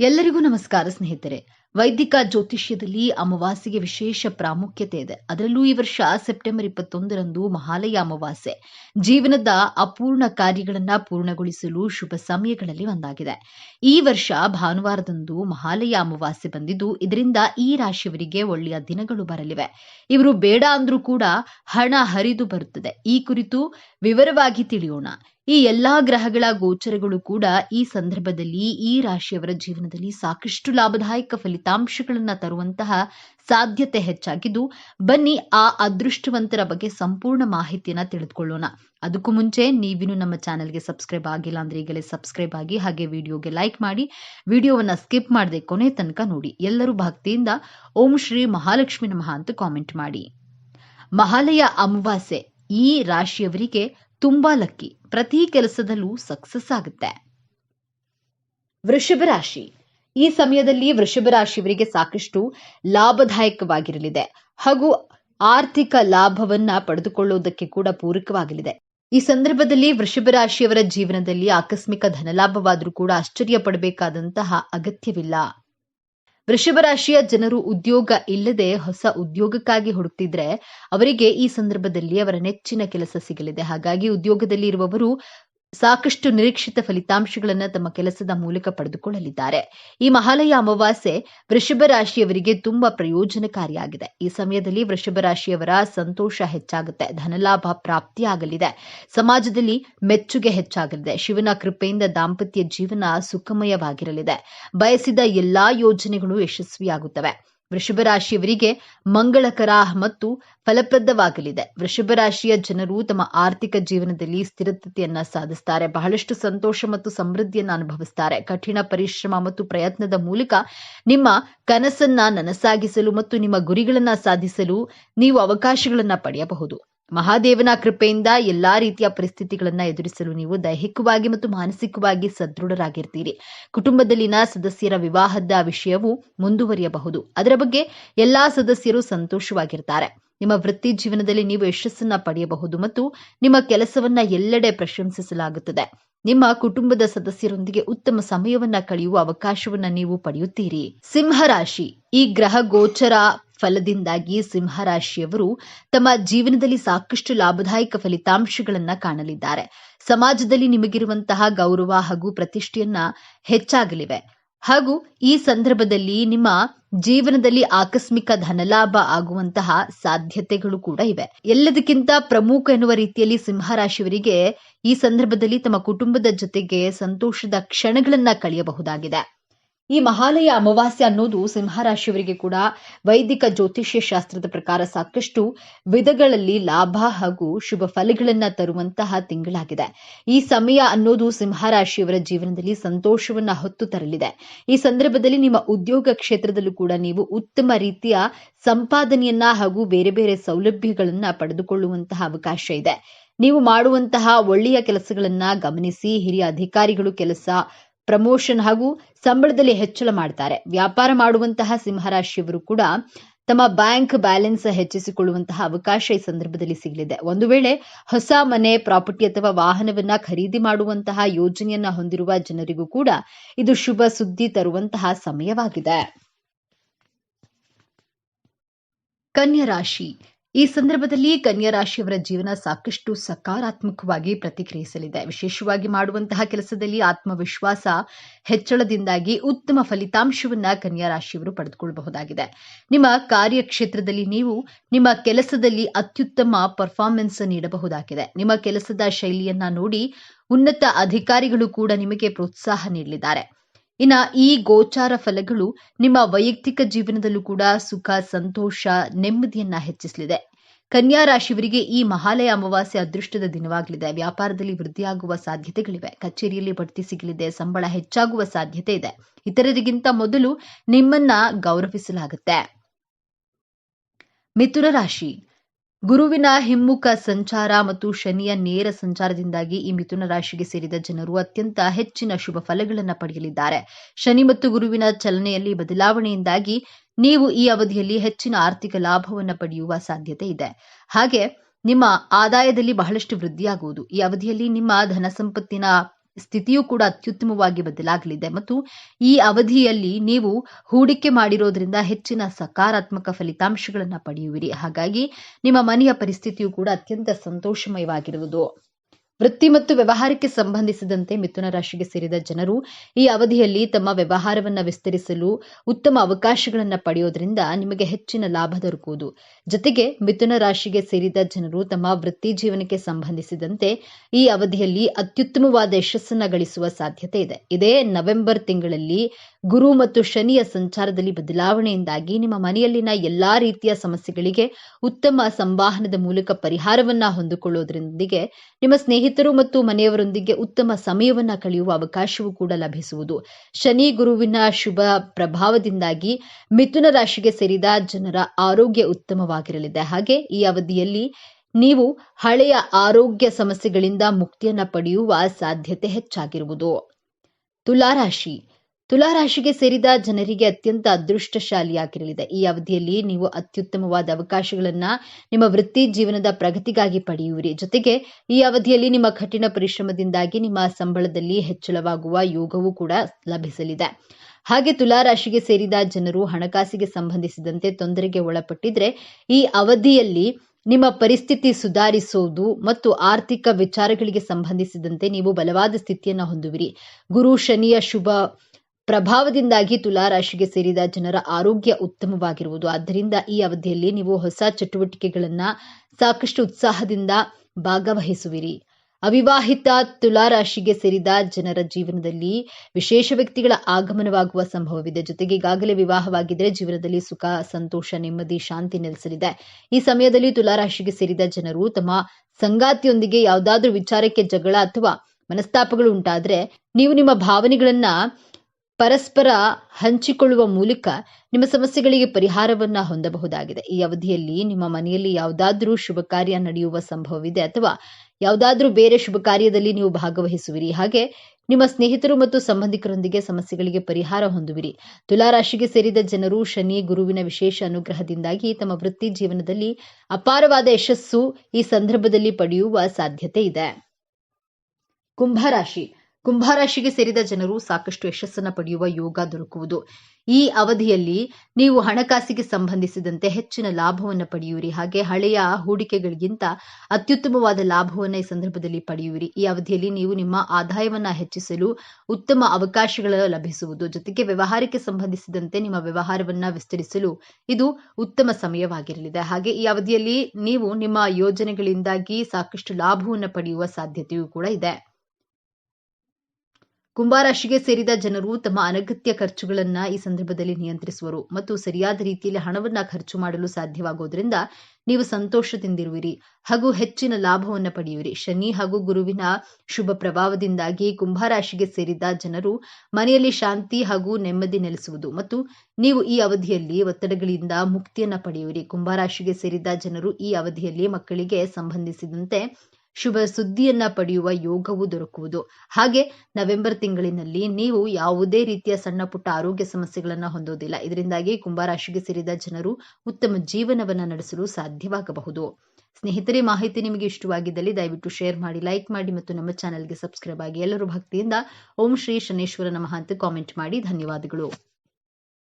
ಎಲ್ಲರಿಗೂ ನಮಸ್ಕಾರ ಸ್ನೇಹಿತರೆ. ವೈದಿಕ ಜ್ಯೋತಿಷ್ಯದಲ್ಲಿ ಅಮಾವಾಸ್ಯೆಗೆ ವಿಶೇಷ ಪ್ರಾಮುಖ್ಯತೆ ಇದೆ. ಅದರಲ್ಲೂ ಈ ವರ್ಷ ಸೆಪ್ಟೆಂಬರ್ ಇಪ್ಪತ್ತೊಂದರಂದು ಮಹಾಲಯ ಅಮಾವಾಸ್ಯೆ. ಜೀವನದ ಅಪೂರ್ಣ ಕಾರ್ಯಗಳನ್ನ ಪೂರ್ಣಗೊಳಿಸಲು ಶುಭ ಸಮಯಗಳಲ್ಲಿ ಒಂದಾಗಿದೆ. ಈ ವರ್ಷ ಭಾನುವಾರದಂದು ಮಹಾಲಯ ಅಮಾವಾಸ್ಯೆ ಬಂದಿದ್ದು, ಇದರಿಂದ ಈ ರಾಶಿಯವರಿಗೆ ಒಳ್ಳೆಯ ದಿನಗಳು ಬರಲಿವೆ. ಇವರು ಬೇಡ ಅಂದ್ರೂ ಕೂಡ ಹಣ ಹರಿದು ಬರುತ್ತದೆ. ಈ ಕುರಿತು ವಿವರವಾಗಿ ತಿಳಿಯೋಣ. ಈ ಎಲ್ಲಾ ಗ್ರಹಗಳ ಗೋಚರಗಳು ಕೂಡ ಈ ಸಂದರ್ಭದಲ್ಲಿ ಈ ರಾಶಿಯವರ ಜೀವನದಲ್ಲಿ ಸಾಕಷ್ಟು ಲಾಭದಾಯಕ ಫಲಿತಾಂಶಗಳನ್ನ ತರುವಂತಹ ಸಾಧ್ಯತೆ ಹೆಚ್ಚಾಗಿದ್ದು, ಬನ್ನಿ ಆ ಅದೃಷ್ಟವಂತರ ಬಗ್ಗೆ ಸಂಪೂರ್ಣ ಮಾಹಿತಿಯನ್ನು ತಿಳಿದುಕೊಳ್ಳೋಣ. ಅದಕ್ಕೂ ಮುಂಚೆ ನೀವಿನ್ನು ನಮ್ಮ ಚಾನೆಲ್ಗೆ ಸಬ್ಸ್ಕ್ರೈಬ್ ಆಗಿಲ್ಲ ಅಂದ್ರೆ ಈಗಲೇ ಸಬ್ಸ್ಕ್ರೈಬ್ ಆಗಿ ಹಾಗೆ ವಿಡಿಯೋಗೆ ಲೈಕ್ ಮಾಡಿ, ವಿಡಿಯೋವನ್ನ ಸ್ಕಿಪ್ ಮಾಡದೆ ಕೊನೆ ತನಕ ನೋಡಿ. ಎಲ್ಲರೂ ಭಕ್ತಿಯಿಂದ ಓಂ ಶ್ರೀ ಮಹಾಲಕ್ಷ್ಮಿ ನಮಃ ಅಂತ ಕಾಮೆಂಟ್ ಮಾಡಿ. ಮಹಾಲಯ ಅಮಾವಾಸ್ಯೆ ಈ ರಾಶಿಯವರಿಗೆ ತುಂಬಾ ಲಕ್ಕಿ. ಪ್ರತಿ ಕೆಲಸದಲ್ಲೂ ಸಕ್ಸಸ್ ಆಗುತ್ತೆ. ವೃಷಭ ರಾಶಿ. ಈ ಸಮಯದಲ್ಲಿ ವೃಷಭ ರಾಶಿಯವರಿಗೆ ಸಾಕಷ್ಟು ಲಾಭದಾಯಕವಾಗಿರಲಿದೆ. ಹಾಗೂ ಆರ್ಥಿಕ ಲಾಭವನ್ನ ಪಡೆದುಕೊಳ್ಳುವುದಕ್ಕೆ ಕೂಡ ಪೂರಕವಾಗಲಿದೆ. ಈ ಸಂದರ್ಭದಲ್ಲಿ ವೃಷಭ ರಾಶಿಯವರ ಜೀವನದಲ್ಲಿ ಆಕಸ್ಮಿಕ ಧನಲಾಭವಾದರೂ ಕೂಡ ಆಶ್ಚರ್ಯ ಪಡಬೇಕಾದಂತಹ ಅಗತ್ಯವಿಲ್ಲ. ವೃಷಭ ರಾಶಿಯ ಜನರು ಉದ್ಯೋಗ ಇಲ್ಲದೆ ಹೊಸ ಉದ್ಯೋಗಕ್ಕಾಗಿ ಹುಡುಕ್ತಿದ್ರೆ ಅವರಿಗೆ ಈ ಸಂದರ್ಭದಲ್ಲಿ ಅವರ ನೆಚ್ಚಿನ ಕೆಲಸ ಸಿಗಲಿದೆ. ಹಾಗಾಗಿ ಉದ್ಯೋಗದಲ್ಲಿ ಇರುವವರು ಸಾಕಷ್ಟು ನಿರೀಕ್ಷಿತ ಫಲಿತಾಂಶಗಳನ್ನು ತಮ್ಮ ಕೆಲಸದ ಮೂಲಕ ಪಡೆದುಕೊಳ್ಳಲಿದ್ದಾರೆ. ಈ ಮಹಾಲಯ ಅಮಾವಾಸ್ಯೆ ವೃಷಭ ರಾಶಿಯವರಿಗೆ ತುಂಬಾ ಪ್ರಯೋಜನಕಾರಿಯಾಗಿದೆ. ಈ ಸಮಯದಲ್ಲಿ ವೃಷಭ ರಾಶಿಯವರ ಸಂತೋಷ ಹೆಚ್ಚಾಗುತ್ತೆ, ಧನಲಾಭ ಪ್ರಾಪ್ತಿಯಾಗಲಿದೆ. ಸಮಾಜದಲ್ಲಿ ಮೆಚ್ಚುಗೆ ಹೆಚ್ಚಾಗಲಿದೆ. ಶಿವನ ಕೃಪೆಯಿಂದ ದಾಂಪತ್ಯ ಜೀವನ ಸುಖಮಯವಾಗಿರಲಿದೆ. ಬಯಸಿದ ಎಲ್ಲಾ ಯೋಜನೆಗಳು ಯಶಸ್ವಿಯಾಗುತ್ತವೆ. ವೃಷಭ ರಾಶಿಯವರಿಗೆ ಮಂಗಳಕರ ಮತ್ತು ಫಲಪ್ರದವಾಗಲಿದೆ. ವೃಷಭ ರಾಶಿಯ ಜನರು ತಮ್ಮ ಆರ್ಥಿಕ ಜೀವನದಲ್ಲಿ ಸ್ಥಿರತೆಯನ್ನ ಸಾಧಿಸ್ತಾರೆ. ಬಹಳಷ್ಟು ಸಂತೋಷ ಮತ್ತು ಸಮೃದ್ಧಿಯನ್ನ ಅನುಭವಿಸ್ತಾರೆ. ಕಠಿಣ ಪರಿಶ್ರಮ ಮತ್ತು ಪ್ರಯತ್ನದ ಮೂಲಕ ನಿಮ್ಮ ಕನಸನ್ನ ನನಸಾಗಿಸಲು ಮತ್ತು ನಿಮ್ಮ ಗುರಿಗಳನ್ನ ಸಾಧಿಸಲು ನೀವು ಅವಕಾಶಗಳನ್ನ ಪಡೆಯಬಹುದು. ಮಹಾದೇವನ ಕೃಪೆಯಿಂದ ಎಲ್ಲಾ ರೀತಿಯ ಪರಿಸ್ಥಿತಿಗಳನ್ನ ಎದುರಿಸಲು ನೀವು ದೈಹಿಕವಾಗಿ ಮತ್ತು ಮಾನಸಿಕವಾಗಿ ಸದೃಢರಾಗಿರ್ತೀರಿ. ಕುಟುಂಬದಲ್ಲಿನ ಸದಸ್ಯರ ವಿವಾಹದ ವಿಷಯವು ಮುಂದುವರಿಯಬಹುದು. ಅದರ ಬಗ್ಗೆ ಎಲ್ಲಾ ಸದಸ್ಯರು ಸಂತೋಷವಾಗಿರ್ತಾರೆ. ನಿಮ್ಮ ವೃತ್ತಿ ಜೀವನದಲ್ಲಿ ನೀವು ಯಶಸ್ಸನ್ನ ಪಡೆಯಬಹುದು ಮತ್ತು ನಿಮ್ಮ ಕೆಲಸವನ್ನ ಎಲ್ಲೆಡೆ ಪ್ರಶಂಸಿಸಲಾಗುತ್ತದೆ. ನಿಮ್ಮ ಕುಟುಂಬದ ಸದಸ್ಯರೊಂದಿಗೆ ಉತ್ತಮ ಸಮಯವನ್ನ ಕಳೆಯುವ ಅವಕಾಶವನ್ನ ನೀವು ಪಡೆಯುತ್ತೀರಿ. ಸಿಂಹರಾಶಿ ಈ ಗ್ರಹ ಗೋಚರ ಫಲದಿಂದಾಗಿ ಸಿಂಹರಾಶಿಯವರು ತಮ್ಮ ಜೀವನದಲ್ಲಿ ಸಾಕಷ್ಟು ಲಾಭದಾಯಕ ಫಲಿತಾಂಶಗಳನ್ನ ಕಾಣಲಿದ್ದಾರೆ. ಸಮಾಜದಲ್ಲಿ ನಿಮಗಿರುವಂತಹ ಗೌರವ ಹಾಗೂ ಪ್ರತಿಷ್ಠೆಯನ್ನ ಹೆಚ್ಚಾಗಲಿವೆ. ಹಾಗೂ ಈ ಸಂದರ್ಭದಲ್ಲಿ ನಿಮ್ಮ ಜೀವನದಲ್ಲಿ ಆಕಸ್ಮಿಕ ಧನಲಾಭ ಆಗುವಂತಹ ಸಾಧ್ಯತೆಗಳು ಕೂಡ ಇವೆ. ಎಲ್ಲದಕ್ಕಿಂತ ಪ್ರಮುಖ ಎನ್ನುವ ರೀತಿಯಲ್ಲಿ ಸಿಂಹರಾಶಿಯವರಿಗೆ ಈ ಸಂದರ್ಭದಲ್ಲಿ ತಮ್ಮ ಕುಟುಂಬದ ಜೊತೆಗೆ ಸಂತೋಷದ ಕ್ಷಣಗಳನ್ನ ಕಳೆಯಬಹುದಾಗಿದೆ. ಈ ಮಹಾಲಯ ಅಮಾವಾಸ್ಯೆ ಅನ್ನೋದು ಸಿಂಹರಾಶಿಯವರಿಗೆ ಕೂಡ ವೈದಿಕ ಜ್ಯೋತಿಷ್ಯ ಶಾಸ್ತ್ರದ ಪ್ರಕಾರ ಸಾಕಷ್ಟು ವಿಧಗಳಲ್ಲಿ ಲಾಭ ಹಾಗೂ ಶುಭ ಫಲಗಳನ್ನ ತರುವಂತಹ ತಿಂಗಳಾಗಿದೆ. ಈ ಸಮಯ ಅನ್ನೋದು ಸಿಂಹರಾಶಿಯವರ ಜೀವನದಲ್ಲಿ ಸಂತೋಷವನ್ನ ಹೊತ್ತು ತರಲಿದೆ. ಈ ಸಂದರ್ಭದಲ್ಲಿ ನಿಮ್ಮ ಉದ್ಯೋಗ ಕ್ಷೇತ್ರದಲ್ಲೂ ಕೂಡ ನೀವು ಉತ್ತಮ ರೀತಿಯ ಸಂಪಾದನೆಯನ್ನ ಹಾಗೂ ಬೇರೆ ಬೇರೆ ಸೌಲಭ್ಯಗಳನ್ನ ಪಡೆದುಕೊಳ್ಳುವಂತಹ ಅವಕಾಶ ಇದೆ. ನೀವು ಮಾಡುವಂತಹ ಒಳ್ಳೆಯ ಕೆಲಸಗಳನ್ನ ಗಮನಿಸಿ, ಹಿರಿಯ ಅಧಿಕಾರಿಗಳು ಕೆಲಸ ಪ್ರಮೋಷನ್ ಹಾಗೂ ಸಂಬಳದಲ್ಲಿ ಹೆಚ್ಚಳ ಮಾಡ್ತಾರೆ. ವ್ಯಾಪಾರ ಮಾಡುವಂತಹ ಸಿಂಹರಾಶಿಯವರು ಕೂಡ ತಮ್ಮ ಬ್ಯಾಂಕ್ ಬ್ಯಾಲೆನ್ಸ್ ಹೆಚ್ಚಿಸಿಕೊಳ್ಳುವಂತಹ ಅವಕಾಶ ಈ ಸಂದರ್ಭದಲ್ಲಿ ಸಿಗಲಿದೆ. ಒಂದು ವೇಳೆ ಹೊಸ ಮನೆ, ಪ್ರಾಪರ್ಟಿ ಅಥವಾ ವಾಹನವನ್ನ ಖರೀದಿ ಮಾಡುವಂತಹ ಯೋಜನೆಯನ್ನ ಹೊಂದಿರುವ ಜನರಿಗೂ ಕೂಡ ಇದು ಶುಭ ಸುದ್ದಿ ತರುವಂತಹ ಸಮಯವಾಗಿದೆ. ಕನ್ಯಾ ರಾಶಿ. ಈ ಸಂದರ್ಭದಲ್ಲಿ ಕನ್ಯಾ ರಾಶಿಯವರ ಜೀವನ ಸಾಕಷ್ಟು ಸಕಾರಾತ್ಮಕವಾಗಿ ಪ್ರತಿಕ್ರಿಯಿಸಲಿದೆ. ವಿಶೇಷವಾಗಿ ಮಾಡುವಂತಹ ಕೆಲಸದಲ್ಲಿ ಆತ್ಮವಿಶ್ವಾಸ ಹೆಚ್ಚಳದಿಂದಾಗಿ ಉತ್ತಮ ಫಲಿತಾಂಶವನ್ನ ಕನ್ಯಾ ರಾಶಿಯವರು ಪಡೆದುಕೊಳ್ಳಬಹುದಾಗಿದೆ. ನಿಮ್ಮ ಕಾರ್ಯಕ್ಷೇತ್ರದಲ್ಲಿ ನೀವು ನಿಮ್ಮ ಕೆಲಸದಲ್ಲಿ ಅತ್ಯುತ್ತಮ ಪರ್ಫಾರ್ಮೆನ್ಸ್ ನೀಡಬಹುದಾಗಿದೆ. ನಿಮ್ಮ ಕೆಲಸದ ಶೈಲಿಯನ್ನ ನೋಡಿ ಉನ್ನತ ಅಧಿಕಾರಿಗಳು ಕೂಡ ನಿಮಗೆ ಪ್ರೋತ್ಸಾಹ ನೀಡಲಿದ್ದಾರೆ. ಇನ್ನ ಈ ಗೋಚಾರ ಫಲಗಳು ನಿಮ್ಮ ವೈಯಕ್ತಿಕ ಜೀವನದಲ್ಲೂ ಕೂಡ ಸುಖ, ಸಂತೋಷ, ನೆಮ್ಮದಿಯನ್ನ ಹೆಚ್ಚಿಸಲಿದೆ. ಕನ್ಯಾ ರಾಶಿಯವರಿಗೆ ಈ ಮಹಾಲಯ ಅಮಾವಾಸ್ಯೆ ಅದೃಷ್ಟದ ದಿನವಾಗಲಿದೆ. ವ್ಯಾಪಾರದಲ್ಲಿ ವೃದ್ಧಿಯಾಗುವ ಸಾಧ್ಯತೆಗಳಿವೆ. ಕಚೇರಿಯಲ್ಲಿ ಬಡ್ತಿ ಸಿಗಲಿದೆ. ಸಂಬಳ ಹೆಚ್ಚಾಗುವ ಸಾಧ್ಯತೆ ಇದೆ. ಇತರರಿಗಿಂತ ಮೊದಲು ನಿಮ್ಮನ್ನ ಗೌರವಿಸಲಾಗುತ್ತೆ. ಮಿಥುನ ರಾಶಿ. ಗುರುವಿನ ಹಿಮ್ಮುಖ ಸಂಚಾರ ಮತ್ತು ಶನಿಯ ನೇರ ಸಂಚಾರದಿಂದಾಗಿ ಈ ಮಿಥುನ ರಾಶಿಗೆ ಸೇರಿದ ಜನರು ಅತ್ಯಂತ ಹೆಚ್ಚಿನ ಶುಭ ಫಲಗಳನ್ನು ಪಡೆಯಲಿದ್ದಾರೆ. ಶನಿ ಮತ್ತು ಗುರುವಿನ ಚಲನೆಯಲ್ಲಿ ಬದಲಾವಣೆಯಿಂದಾಗಿ ನೀವು ಈ ಅವಧಿಯಲ್ಲಿ ಹೆಚ್ಚಿನ ಆರ್ಥಿಕ ಲಾಭವನ್ನು ಪಡೆಯುವ ಸಾಧ್ಯತೆ ಇದೆ. ಹಾಗೆ ನಿಮ್ಮ ಆದಾಯದಲ್ಲಿ ಬಹಳಷ್ಟು ವೃದ್ಧಿಯಾಗುವುದು. ಈ ಅವಧಿಯಲ್ಲಿ ನಿಮ್ಮ ಧನ ಸಂಪತ್ತಿನ ಸ್ಥಿತಿಯೂ ಕೂಡ ಅತ್ಯುತ್ತಮವಾಗಿ ಬದಲಾಗಲಿದೆ. ಮತ್ತು ಈ ಅವಧಿಯಲ್ಲಿ ನೀವು ಹೂಡಿಕೆ ಮಾಡಿರೋದ್ರಿಂದ ಹೆಚ್ಚಿನ ಸಕಾರಾತ್ಮಕ ಫಲಿತಾಂಶಗಳನ್ನು ಪಡೆಯುವಿರಿ. ಹಾಗಾಗಿ ನಿಮ್ಮ ಮನೆಯ ಪರಿಸ್ಥಿತಿಯು ಕೂಡ ಅತ್ಯಂತ ಸಂತೋಷಮಯವಾಗಿರುವುದು. ವೃತ್ತಿ ಮತ್ತು ವ್ಯವಹಾರಕ್ಕೆ ಸಂಬಂಧಿಸಿದಂತೆ ಮಿಥುನ ರಾಶಿಗೆ ಸೇರಿದ ಜನರು ಈ ಅವಧಿಯಲ್ಲಿ ತಮ್ಮ ವ್ಯವಹಾರವನ್ನು ವಿಸ್ತರಿಸಲು ಉತ್ತಮ ಅವಕಾಶಗಳನ್ನು ಪಡೆಯೋದ್ರಿಂದ ನಿಮಗೆ ಹೆಚ್ಚಿನ ಲಾಭ ದೊರಕುವುದು. ಜೊತೆಗೆ ಮಿಥುನ ರಾಶಿಗೆ ಸೇರಿದ ಜನರು ತಮ್ಮ ವೃತ್ತಿ ಜೀವನಕ್ಕೆ ಸಂಬಂಧಿಸಿದಂತೆ ಈ ಅವಧಿಯಲ್ಲಿ ಅತ್ಯುತ್ತಮವಾದ ಯಶಸ್ಸನ್ನು ಗಳಿಸುವ ಸಾಧ್ಯತೆ ಇದೆ. ಇದೇ ನವೆಂಬರ್ ತಿಂಗಳಲ್ಲಿ ಗುರು ಮತ್ತು ಶನಿಯ ಸಂಚಾರದಲ್ಲಿ ಬದಲಾವಣೆಯಿಂದಾಗಿ ನಿಮ್ಮ ಮನೆಯಲ್ಲಿನ ಎಲ್ಲಾ ರೀತಿಯ ಸಮಸ್ಯೆಗಳಿಗೆ ಉತ್ತಮ ಸಂವಹನದ ಮೂಲಕ ಪರಿಹಾರವನ್ನ ಹೊಂದಿಕೊಳ್ಳೋದ್ರೊಂದಿಗೆ ನಿಮ್ಮ ಸ್ನೇಹಿತರು ಮತ್ತು ಮನೆಯವರೊಂದಿಗೆ ಉತ್ತಮ ಸಮಯವನ್ನು ಕಳೆಯುವ ಅವಕಾಶವೂ ಕೂಡ ಲಭಿಸುವುದು. ಶನಿ ಗುರುವಿನ ಶುಭ ಪ್ರಭಾವದಿಂದಾಗಿ ಮಿಥುನ ರಾಶಿಗೆ ಸೇರಿದ ಜನರ ಆರೋಗ್ಯ ಉತ್ತಮವಾಗಿರಲಿದೆ. ಹಾಗೆ ಈ ಅವಧಿಯಲ್ಲಿ ನೀವು ಹಳೆಯ ಆರೋಗ್ಯ ಸಮಸ್ಯೆಗಳಿಂದ ಮುಕ್ತಿಯನ್ನ ಪಡೆಯುವ ಸಾಧ್ಯತೆ ಹೆಚ್ಚಾಗಿರುವುದು. ತುಲಾರಾಶಿ. ತುಲಾರಾಶಿಗೆ ಸೇರಿದ ಜನರಿಗೆ ಅತ್ಯಂತ ಅದೃಷ್ಟಶಾಲಿಯಾಗಿರಲಿದೆ. ಈ ಅವಧಿಯಲ್ಲಿ ನೀವು ಅತ್ಯುತ್ತಮವಾದ ಅವಕಾಶಗಳನ್ನ ನಿಮ್ಮ ವೃತ್ತಿ ಜೀವನದ ಪ್ರಗತಿಗಾಗಿ ಪಡೆಯುವಿರಿ. ಜೊತೆಗೆ ಈ ಅವಧಿಯಲ್ಲಿ ನಿಮ್ಮ ಕಠಿಣ ಪರಿಶ್ರಮದಿಂದಾಗಿ ನಿಮ್ಮ ಸಂಬಳದಲ್ಲಿ ಹೆಚ್ಚಳವಾಗುವ ಯೋಗವೂ ಕೂಡ ಲಭಿಸಲಿದೆ. ಹಾಗೆ ತುಲಾರಾಶಿಗೆ ಸೇರಿದ ಜನರು ಹಣಕಾಸಿಗೆ ಸಂಬಂಧಿಸಿದಂತೆ ತೊಂದರೆಗೆ ಒಳಪಟ್ಟಿದ್ರೆ ಈ ಅವಧಿಯಲ್ಲಿ ನಿಮ್ಮ ಪರಿಸ್ಥಿತಿ ಸುಧಾರಿಸುವುದು ಮತ್ತು ಆರ್ಥಿಕ ವಿಚಾರಗಳಿಗೆ ಸಂಬಂಧಿಸಿದಂತೆ ನೀವು ಬಲವಾದ ಸ್ಥಿತಿಯನ್ನು ಹೊಂದುವಿರಿ. ಗುರು, ಶನಿಯ ಶುಭ ಪ್ರಭಾವದಿಂದಾಗಿ ತುಲಾರಾಶಿಗೆ ಸೇರಿದ ಜನರ ಆರೋಗ್ಯ ಉತ್ತಮವಾಗಿರುವುದು. ಆದ್ದರಿಂದ ಈ ಅವಧಿಯಲ್ಲಿ ನೀವು ಹೊಸ ಚಟುವಟಿಕೆಗಳನ್ನ ಸಾಕಷ್ಟು ಉತ್ಸಾಹದಿಂದ ಭಾಗವಹಿಸುವಿರಿ. ಅವಿವಾಹಿತ ತುಲಾರಾಶಿಗೆ ಸೇರಿದ ಜನರ ಜೀವನದಲ್ಲಿ ವಿಶೇಷ ವ್ಯಕ್ತಿಗಳ ಆಗಮನವಾಗುವ ಸಂಭವವಿದೆ. ಜೊತೆಗೆ ಈಗಾಗಲೇ ವಿವಾಹವಾಗಿದ್ದರೆ ಜೀವನದಲ್ಲಿ ಸುಖ, ಸಂತೋಷ, ನೆಮ್ಮದಿ, ಶಾಂತಿ ನೆಲೆಸಲಿದೆ. ಈ ಸಮಯದಲ್ಲಿ ತುಲಾರಾಶಿಗೆ ಸೇರಿದ ಜನರು ತಮ್ಮ ಸಂಗಾತಿಯೊಂದಿಗೆ ಯಾವುದಾದ್ರೂ ವಿಚಾರಕ್ಕೆ ಜಗಳ ಅಥವಾ ಮನಸ್ತಾಪಗಳು ಉಂಟಾದ್ರೆ ನೀವು ನಿಮ್ಮ ಭಾವನೆಗಳನ್ನ ಪರಸ್ಪರ ಹಂಚಿಕೊಳ್ಳುವ ಮೂಲಕ ನಿಮ್ಮ ಸಮಸ್ಯೆಗಳಿಗೆ ಪರಿಹಾರವನ್ನ ಹೊಂದಬಹುದಾಗಿದೆ. ಈ ಅವಧಿಯಲ್ಲಿ ನಿಮ್ಮ ಮನೆಯಲ್ಲಿ ಯಾವುದಾದ್ರೂ ಶುಭ ಕಾರ್ಯ ನಡೆಯುವ ಸಂಭವವಿದೆ ಅಥವಾ ಯಾವುದಾದ್ರೂ ಬೇರೆ ಶುಭ ಕಾರ್ಯದಲ್ಲಿ ನೀವು ಭಾಗವಹಿಸುವಿರಿ. ಹಾಗೆ ನಿಮ್ಮ ಸ್ನೇಹಿತರು ಮತ್ತು ಸಂಬಂಧಿಕರೊಂದಿಗೆ ಸಮಸ್ಯೆಗಳಿಗೆ ಪರಿಹಾರ ಹೊಂದುವಿರಿ. ತುಲಾರಾಶಿಗೆ ಸೇರಿದ ಜನರು ಶನಿ, ಗುರುವಿನ ವಿಶೇಷ ಅನುಗ್ರಹದಿಂದಾಗಿ ತಮ್ಮ ವೃತ್ತಿ ಜೀವನದಲ್ಲಿ ಅಪಾರವಾದ ಯಶಸ್ಸು ಈ ಸಂದರ್ಭದಲ್ಲಿ ಪಡೆಯುವ ಸಾಧ್ಯತೆ ಇದೆ. ಕುಂಭರಾಶಿ ಕುಂಭರಾಶಿಗೆ ಸೇರಿದ ಜನರು ಸಾಕಷ್ಟು ಯಶಸ್ಸನ್ನು ಪಡೆಯುವ ಯೋಗ ದೊರಕುವುದು. ಈ ಅವಧಿಯಲ್ಲಿ ನೀವು ಹಣಕಾಸಿಗೆ ಸಂಬಂಧಿಸಿದಂತೆ ಹೆಚ್ಚಿನ ಲಾಭವನ್ನು ಪಡೆಯುವಿರಿ. ಹಾಗೆ ಹಳೆಯ ಹೂಡಿಕೆಗಳಿಗಿಂತ ಅತ್ಯುತ್ತಮವಾದ ಲಾಭವನ್ನು ಈ ಸಂದರ್ಭದಲ್ಲಿ ಪಡೆಯುವಿರಿ. ಈ ಅವಧಿಯಲ್ಲಿ ನೀವು ನಿಮ್ಮ ಆದಾಯವನ್ನು ಹೆಚ್ಚಿಸಲು ಉತ್ತಮ ಅವಕಾಶಗಳನ್ನು ಲಭಿಸುವುದು. ಜೊತೆಗೆ ವ್ಯವಹಾರಕ್ಕೆ ಸಂಬಂಧಿಸಿದಂತೆ ನಿಮ್ಮ ವ್ಯವಹಾರವನ್ನು ವಿಸ್ತರಿಸಲು ಇದು ಉತ್ತಮ ಸಮಯವಾಗಿರಲಿದೆ. ಹಾಗೆ ಈ ಅವಧಿಯಲ್ಲಿ ನೀವು ನಿಮ್ಮ ಯೋಜನೆಗಳಿಂದಾಗಿ ಸಾಕಷ್ಟು ಲಾಭವನ್ನು ಪಡೆಯುವ ಸಾಧ್ಯತೆಯೂ ಕೂಡ ಇದೆ. ಕುಂಭರಾಶಿಗೆ ಸೇರಿದ ಜನರು ತಮ್ಮ ಅನಗತ್ಯ ಖರ್ಚುಗಳನ್ನ ಈ ಸಂದರ್ಭದಲ್ಲಿ ನಿಯಂತ್ರಿಸುವರು ಮತ್ತು ಸರಿಯಾದ ರೀತಿಯಲ್ಲಿ ಹಣವನ್ನ ಖರ್ಚು ಮಾಡಲು ಸಾಧ್ಯವಾಗುವುದರಿಂದ ನೀವು ಸಂತೋಷದಿಂದಿರುವಿರಿ. ಹಾಗೂ ಹೆಚ್ಚಿನ ಲಾಭವನ್ನು ಪಡೆಯುವಿರಿ. ಶನಿ ಹಾಗೂ ಗುರುವಿನ ಶುಭ ಪ್ರಭಾವದಿಂದಾಗಿ ಕುಂಭರಾಶಿಗೆ ಸೇರಿದ ಜನರು ಮನೆಯಲ್ಲಿ ಶಾಂತಿ ಹಾಗೂ ನೆಮ್ಮದಿ ನೆಲೆಸುವುದು ಮತ್ತು ನೀವು ಈ ಅವಧಿಯಲ್ಲಿ ಒತ್ತಡಗಳಿಂದ ಮುಕ್ತಿಯನ್ನ ಪಡೆಯುವಿರಿ. ಕುಂಭರಾಶಿಗೆ ಸೇರಿದ ಜನರು ಈ ಅವಧಿಯಲ್ಲಿ ಮಕ್ಕಳಿಗೆ ಸಂಬಂಧಿಸಿದಂತೆ ಶುಭ ಸುದ್ದಿಯನ್ನ ಪಡೆಯುವ ಯೋಗವು ದೊರಕುವುದು. ಹಾಗೆ ನವೆಂಬರ್ ತಿಂಗಳಿನಲ್ಲಿ ನೀವು ಯಾವುದೇ ರೀತಿಯ ಸಣ್ಣ ಪುಟ್ಟ ಆರೋಗ್ಯ ಸಮಸ್ಯೆಗಳನ್ನ ಹೊಂದೋದಿಲ್ಲ. ಇದರಿಂದಾಗಿ ಕುಂಭರಾಶಿಗೆ ಸೇರಿದ ಜನರು ಉತ್ತಮ ಜೀವನವನ್ನ ನಡೆಸಲು ಸಾಧ್ಯವಾಗಬಹುದು. ಸ್ನೇಹಿತರೆ, ಮಾಹಿತಿ ನಿಮಗೆ ಇಷ್ಟವಾಗಿದ್ದಲ್ಲಿ ದಯವಿಟ್ಟು ಶೇರ್ ಮಾಡಿ, ಲೈಕ್ ಮಾಡಿ ಮತ್ತು ನಮ್ಮ ಚಾನೆಲ್ಗೆ ಸಬ್ಸ್ಕ್ರೈಬ್ ಆಗಿ ಎಲ್ಲರೂ ಭಕ್ತಿಯಿಂದ ಓಂ ಶ್ರೀ ಶನೇಶ್ವರ ನಮಃ ಅಂತ ಕಾಮೆಂಟ್ ಮಾಡಿ. ಧನ್ಯವಾದಗಳು.